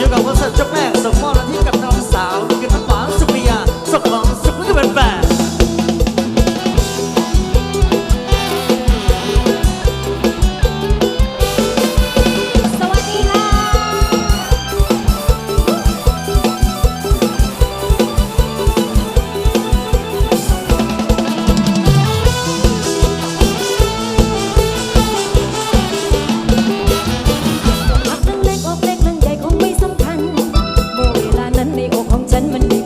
ยกับคอนเสิร์เจ้าแม่สมมติวัที่กับน้องสาวกินทั้งหวานสุภยาสมองสุขก็เป็แฟน mình